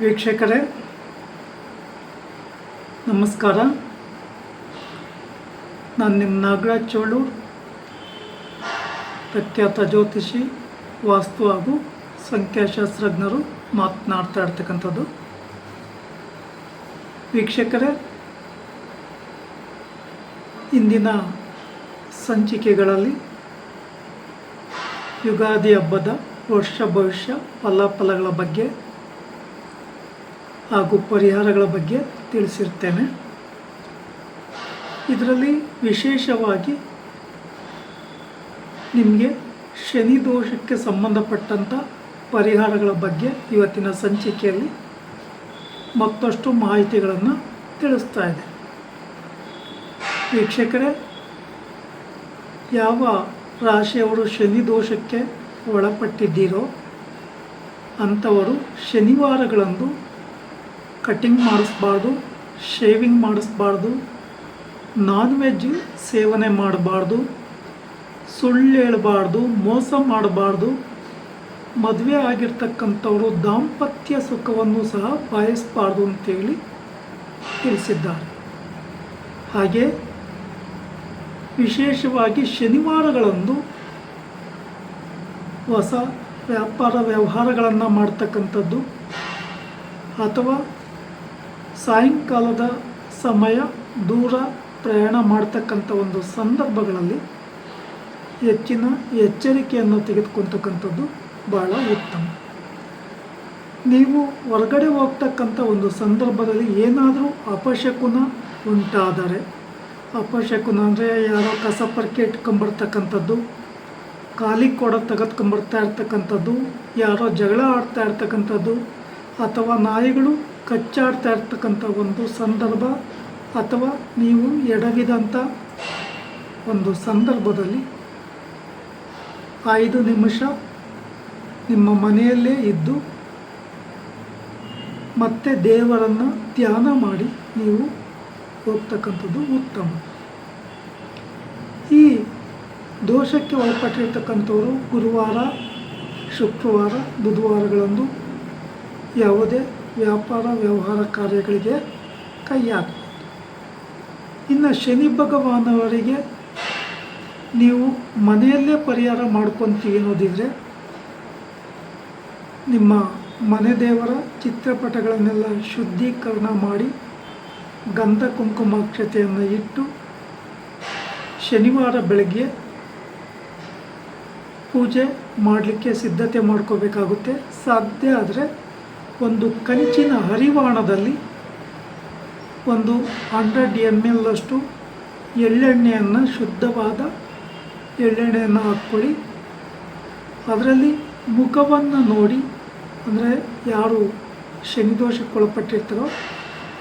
ವೀಕ್ಷಕರೇ, ನಮಸ್ಕಾರ. ನಾನು ನಿಮ್ಮ ನಾಗರಾಜ್ ಚೋಳೂರ್ ಪ್ರಖ್ಯಾತ ಜ್ಯೋತಿಷಿ, ವಾಸ್ತು ಹಾಗೂ ಸಂಖ್ಯಾಶಾಸ್ತ್ರಜ್ಞರು ಮಾತನಾಡ್ತಾ ಇರ್ತಕ್ಕಂಥದ್ದು. ವೀಕ್ಷಕರೇ, ಇಂದಿನ ಸಂಚಿಕೆಗಳಲ್ಲಿ ಯುಗಾದಿ ಹಬ್ಬದ ವರ್ಷ ಭವಿಷ್ಯ ಫಲಾಫಲಗಳ ಬಗ್ಗೆ ಹಾಗೂ ಪರಿಹಾರಗಳ ಬಗ್ಗೆ ತಿಳಿಸಿರ್ತೇನೆ. ಇದರಲ್ಲಿ ವಿಶೇಷವಾಗಿ ನಿಮಗೆ ಶನಿ ದೋಷಕ್ಕೆ ಸಂಬಂಧಪಟ್ಟಂಥ ಪರಿಹಾರಗಳ ಬಗ್ಗೆ ಇವತ್ತಿನ ಸಂಚಿಕೆಯಲ್ಲಿ ಮತ್ತಷ್ಟು ಮಾಹಿತಿಗಳನ್ನು ತಿಳಿಸ್ತಾ ಇದೆ. ವೀಕ್ಷಕರೇ, ಯಾವ ರಾಶಿಯವರು ಶನಿ ದೋಷಕ್ಕೆ ಒಳಪಟ್ಟಿದ್ದೀರೋ ಅಂಥವರು ಶನಿವಾರಗಳಂದು ಕಟಿಂಗ್ ಮಾಡಿಸ್ಬಾರ್ದು ಶೇವಿಂಗ್ ಮಾಡಿಸ್ಬಾರ್ದು ನಾನ್ ವೆಜ್ ಸೇವನೆ ಮಾಡಬಾರ್ದು, ಸುಳ್ಳು ಹೇಳಬಾರ್ದು, ಮೋಸ ಮಾಡಬಾರ್ದು. ಮದುವೆ ಆಗಿರ್ತಕ್ಕಂಥವರು ದಾಂಪತ್ಯ ಸುಖವನ್ನು ಸಹ ಬಯಸಬಾರ್ದು ಅಂತೇಳಿ ತಿಳಿಸಿದ್ದಾರೆ. ಹಾಗೆ ವಿಶೇಷವಾಗಿ ಶನಿವಾರಗಳಂದು ಹೊಸ ವ್ಯಾಪಾರ ವ್ಯವಹಾರಗಳನ್ನು ಮಾಡ್ತಕ್ಕಂಥದ್ದು ಅಥವಾ ಸಾಯಂಕಾಲದ ಸಮಯ ದೂರ ಪ್ರಯಾಣ ಮಾಡ್ತಕ್ಕಂಥ ಒಂದು ಸಂದರ್ಭಗಳಲ್ಲಿ ಹೆಚ್ಚಿನ ಎಚ್ಚರಿಕೆಯನ್ನು ತೆಗೆದುಕೊಳ್ತಕ್ಕಂಥದ್ದು ಭಾಳ ಉತ್ತಮ. ನೀವು ಹೊರಗಡೆ ಹೋಗ್ತಕ್ಕಂಥ ಒಂದು ಸಂದರ್ಭದಲ್ಲಿ ಏನಾದರೂ ಅಪಶಕುನ ಉಂಟಾದರೆ, ಅಪಶಕುನ ಅಂದರೆ ಯಾರೋ ಕಸ ಪರ್ಕೆ ಇಟ್ಕೊಂಬರ್ತಕ್ಕಂಥದ್ದು ಖಾಲಿ ಕೊಡ ತೆಗೆದ್ಕೊಂಬರ್ತಾ ಇರ್ತಕ್ಕಂಥದ್ದು, ಯಾರೋ ಜಗಳ ಆಡ್ತಾ ಇರ್ತಕ್ಕಂಥದ್ದು, ಅಥವಾ ನಾಯಿಗಳು ಕಚ್ಚಾಡ್ತಾ ಇರ್ತಕ್ಕಂಥ ಒಂದು ಸಂದರ್ಭ ಅಥವಾ ನೀವು ಎಡವಿದಂಥ ಒಂದು ಸಂದರ್ಭದಲ್ಲಿ ಐದು ನಿಮಿಷ ನಿಮ್ಮ ಮನೆಯಲ್ಲೇ ಇದ್ದು ಮತ್ತೆ ದೇವರನ್ನು ಧ್ಯಾನ ಮಾಡಿ ನೀವು ಹೋಗ್ತಕ್ಕಂಥದ್ದು ಉತ್ತಮ. ಈ ದೋಷಕ್ಕೆ ಒಳಪಟ್ಟಿರ್ತಕ್ಕಂಥವರು ಗುರುವಾರ, ಶುಕ್ರವಾರ, ಬುಧವಾರಗಳಂದು ಯಾವುದೇ ವ್ಯಾಪಾರ ವ್ಯವಹಾರ ಕಾರ್ಯಗಳಿಗೆ ಕೈ ಹಾಕಬಹುದು ಇನ್ನು ಶನಿ ಭಗವಾನವರಿಗೆ ನೀವು ಮನೆಯಲ್ಲೇ ಪರಿಹಾರ ಮಾಡ್ಕೊತೀವಿ ಅನ್ನೋದಿದ್ರೆ ನಿಮ್ಮ ಮನೆ ದೇವರ ಚಿತ್ರಪಟಗಳನ್ನೆಲ್ಲ ಶುದ್ಧೀಕರಣ ಮಾಡಿ ಗಂಧ ಕುಂಕುಮಾಕ್ಷತೆಯನ್ನು ಇಟ್ಟು ಶನಿವಾರ ಬೆಳಗ್ಗೆ ಪೂಜೆ ಮಾಡಲಿಕ್ಕೆ ಸಿದ್ಧತೆ ಮಾಡ್ಕೋಬೇಕಾಗುತ್ತೆ. ಸಾಧ್ಯ ಆದರೆ ಒಂದು ಕಂಚಿನ ಹರಿವಾಣದಲ್ಲಿ ಒಂದು ಹಂಡ್ರೆಡ್ ಎಂ ಎಲ್ ಅಷ್ಟು ಎಳ್ಳೆಣ್ಣೆಯನ್ನು ಶುದ್ಧವಾದ ಎಳ್ಳೆಣ್ಣೆಯನ್ನು ಹಾಕ್ಕೊಳ್ಳಿ. ಅದರಲ್ಲಿ ಮುಖವನ್ನು ನೋಡಿ, ಅಂದರೆ ಯಾರು ಶನಿದೋಷಕ್ಕೊಳಪಟ್ಟಿರ್ತಾರೋ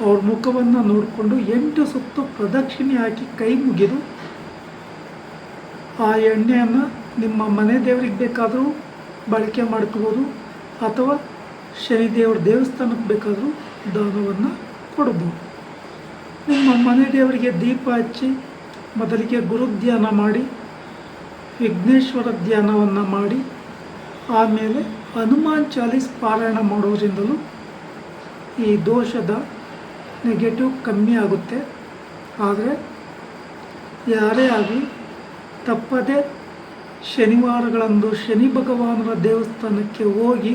ಅವ್ರ ಮುಖವನ್ನು ನೋಡಿಕೊಂಡು ಎಂಟು ಸುತ್ತು ಪ್ರದಕ್ಷಿಣೆ ಹಾಕಿ ಕೈ ಮುಗಿದು ಆ ಎಣ್ಣೆಯನ್ನು ನಿಮ್ಮ ಮನೆ ದೇವರಿಗೆ ಬೇಕಾದರೂ ಬಳಕೆ ಮಾಡ್ಕೋಬೋದು, ಅಥವಾ ಶನಿದೇವ್ರ ದೇವಸ್ಥಾನಕ್ಕೆ ಬೇಕಾದರೂ ದಾನವನ್ನು ಕೊಡ್ಬೋದು. ನಿಮ್ಮ ಮನೆ ದೇವರಿಗೆ ದೀಪ ಹಚ್ಚಿ ಮೊದಲಿಗೆ ಗುರುಧ್ಯಾನ ಮಾಡಿ, ವಿಘ್ನೇಶ್ವರ ಧ್ಯಾನವನ್ನು ಮಾಡಿ, ಆಮೇಲೆ ಹನುಮಾನ್ ಚಾಲೀಸ್ ಪಾರಾಯಣ ಮಾಡೋದ್ರಿಂದಲೂ ಈ ದೋಷದ ನೆಗೆಟಿವ್ ಕಮ್ಮಿ ಆಗುತ್ತೆ. ಆದರೆ ಯಾರೇ ಆಗಲಿ ತಪ್ಪದೆ ಶನಿವಾರಗಳಂದು ಶನಿ ಭಗವಾನರ ದೇವಸ್ಥಾನಕ್ಕೆ ಹೋಗಿ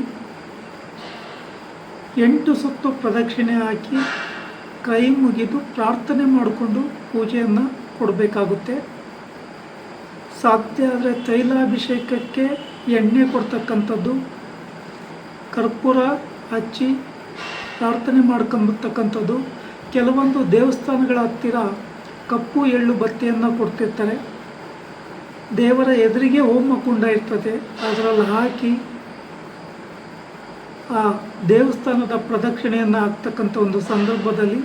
ಎಂಟು ಸುತ್ತು ಪ್ರದಕ್ಷಿಣೆ ಹಾಕಿ ಕೈ ಮುಗಿದು ಪ್ರಾರ್ಥನೆ ಮಾಡಿಕೊಂಡು ಪೂಜೆಯನ್ನು ಕೊಡಬೇಕಾಗುತ್ತೆ. ಸಾಧ್ಯ ಆದರೆ ತೈಲಾಭಿಷೇಕಕ್ಕೆ ಎಣ್ಣೆ ಕೊಡ್ತಕ್ಕಂಥದ್ದು, ಕರ್ಪೂರ ಹಚ್ಚಿ ಪ್ರಾರ್ಥನೆ ಮಾಡ್ಕೊಂಬರ್ತಕ್ಕಂಥದ್ದು ಕೆಲವೊಂದು ದೇವಸ್ಥಾನಗಳ ಹತ್ತಿರ ಕಪ್ಪು, ಎಳ್ಳು ಬತ್ತಿಯನ್ನು ಕೊಡ್ತಿರ್ತಾರೆ. ದೇವರ ಎದುರಿಗೆ ಹೋಮ ಕುಂಡ ಇರ್ತದೆ. ಅದರಲ್ಲಿ ಹಾಕಿ ದೇವಸ್ಥಾನದ ಪ್ರದಕ್ಷಿಣೆಯನ್ನು ಆಗ್ತಕ್ಕಂಥ ಒಂದು ಸಂದರ್ಭದಲ್ಲಿ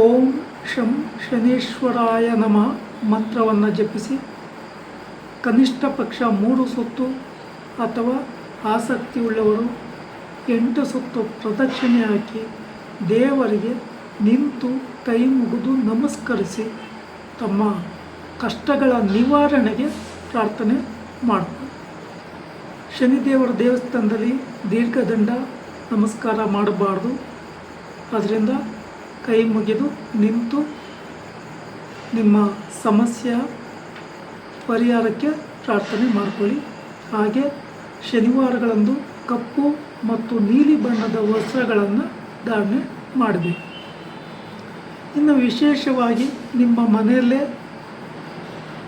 ಓಂ ಶಂ ಶನೀಶ್ವರಾಯ ನಮ ಮಂತ್ರವನ್ನು ಜಪಿಸಿ ಕನಿಷ್ಠ ಪಕ್ಷ ಮೂರು ಸುತ್ತು ಅಥವಾ ಆಸಕ್ತಿ ಉಳ್ಳವರು ಎಂಟು ಸುತ್ತು ಪ್ರದಕ್ಷಿಣೆ ಹಾಕಿ ದೇವರಿಗೆ ನಿಂತು ಕೈ ಮುಗಿದು ನಮಸ್ಕರಿಸಿ ತಮ್ಮ ಕಷ್ಟಗಳ ನಿವಾರಣೆಗೆ ಪ್ರಾರ್ಥನೆ ಮಾಡ್ತಾರೆ ಶನಿದೇವರ ದೇವಸ್ಥಾನದಲ್ಲಿ ದೀರ್ಘದಂಡ ನಮಸ್ಕಾರ ಮಾಡಬಾರ್ದು. ಅದರಿಂದ ಕೈ ಮುಗಿದು ನಿಂತು ನಿಮ್ಮ ಸಮಸ್ಯೆ ಪರಿಹಾರಕ್ಕೆ ಪ್ರಾರ್ಥನೆ ಮಾಡಿಕೊಳ್ಳಿ. ಹಾಗೆ ಶನಿವಾರಗಳಂದು ಕಪ್ಪು ಮತ್ತು ನೀಲಿ ಬಣ್ಣದ ವಸ್ತ್ರಗಳನ್ನು ಧಾರಣೆ ಮಾಡಬೇಕು. ಇನ್ನು ವಿಶೇಷವಾಗಿ ನಿಮ್ಮ ಮನೆಯಲ್ಲೇ,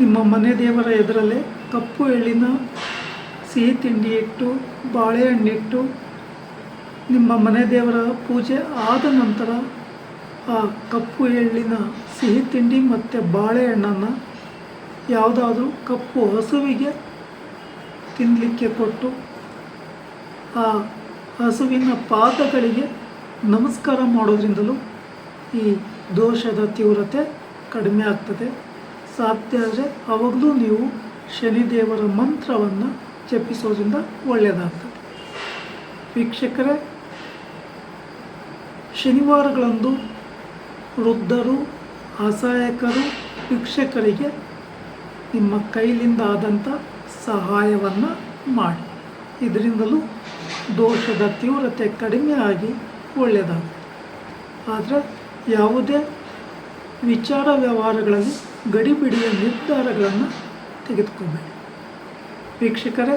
ನಿಮ್ಮ ಮನೆ ದೇವರ ಎದುರಲ್ಲೇ ಕಪ್ಪು ಎಳ್ಳಿನ ಸಿಹಿ ತಿಂಡಿ ಇಟ್ಟು ಬಾಳೆಹಣ್ಣಿಟ್ಟು ನಿಮ್ಮ ಮನೆ ದೇವರ ಪೂಜೆ ಆದ ನಂತರ ಆ ಕಪ್ಪು ಎಳ್ಳಿನ ಸಿಹಿ ತಿಂಡಿ ಮತ್ತು ಬಾಳೆಹಣ್ಣನ್ನು ಯಾವುದಾದ್ರೂ ಕಪ್ಪು ಹಸುವಿಗೆ ತಿನ್ನಲಿಕ್ಕೆ ಕೊಟ್ಟು, ಆ ಹಸುವಿನ ಪಾದಗಳಿಗೆ ನಮಸ್ಕಾರ ಮಾಡೋದ್ರಿಂದಲೂ ಈ ದೋಷದ ತೀವ್ರತೆ ಕಡಿಮೆ ಆಗ್ತದೆ. ಸಾಧ್ಯ ಆದರೆ ಅವಾಗಲೂ ನೀವು ಶನಿದೇವರ ಮಂತ್ರವನ್ನು ಜಪಿಸೋದ್ರಿಂದ ಒಳ್ಳೆಯದಾಗ್ತದೆ ವೀಕ್ಷಕರೇ, ಶನಿವಾರಗಳಂದು ವೃದ್ಧರು, ಅಸಹಾಯಕರು ವೀಕ್ಷಕರಿಗೆ ನಿಮ್ಮ ಕೈಲಿಂದ ಆದಂಥ ಸಹಾಯವನ್ನು ಮಾಡಿ. ಇದರಿಂದಲೂ ದೋಷದ ತೀವ್ರತೆ ಕಡಿಮೆ ಆಗಿ ಒಳ್ಳೆಯದಾಗುತ್ತೆ ಆದರೆ ಯಾವುದೇ ವಿಚಾರ ವ್ಯವಹಾರಗಳಲ್ಲಿ ಗಡಿಬಿಡಿಯ ನಿರ್ಧಾರಗಳನ್ನು ತೆಗೆದುಕೋಬೇಡಿ. ವೀಕ್ಷಕರೇ,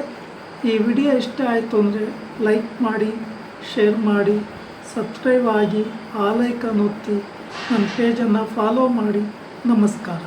ಈ ವಿಡಿಯೋ ಇಷ್ಟ ಆಯಿತು ಅಂದರೆ ಲೈಕ್ ಮಾಡಿ, ಶೇರ್ ಮಾಡಿ, ಸಬ್ಸ್ಕ್ರೈಬ್ ಆಗಿ, ಆ ಲೈಕನ್ನು ಒತ್ತಿ ನನ್ನ ಪೇಜನ್ನು ಫಾಲೋ ಮಾಡಿ. ನಮಸ್ಕಾರ.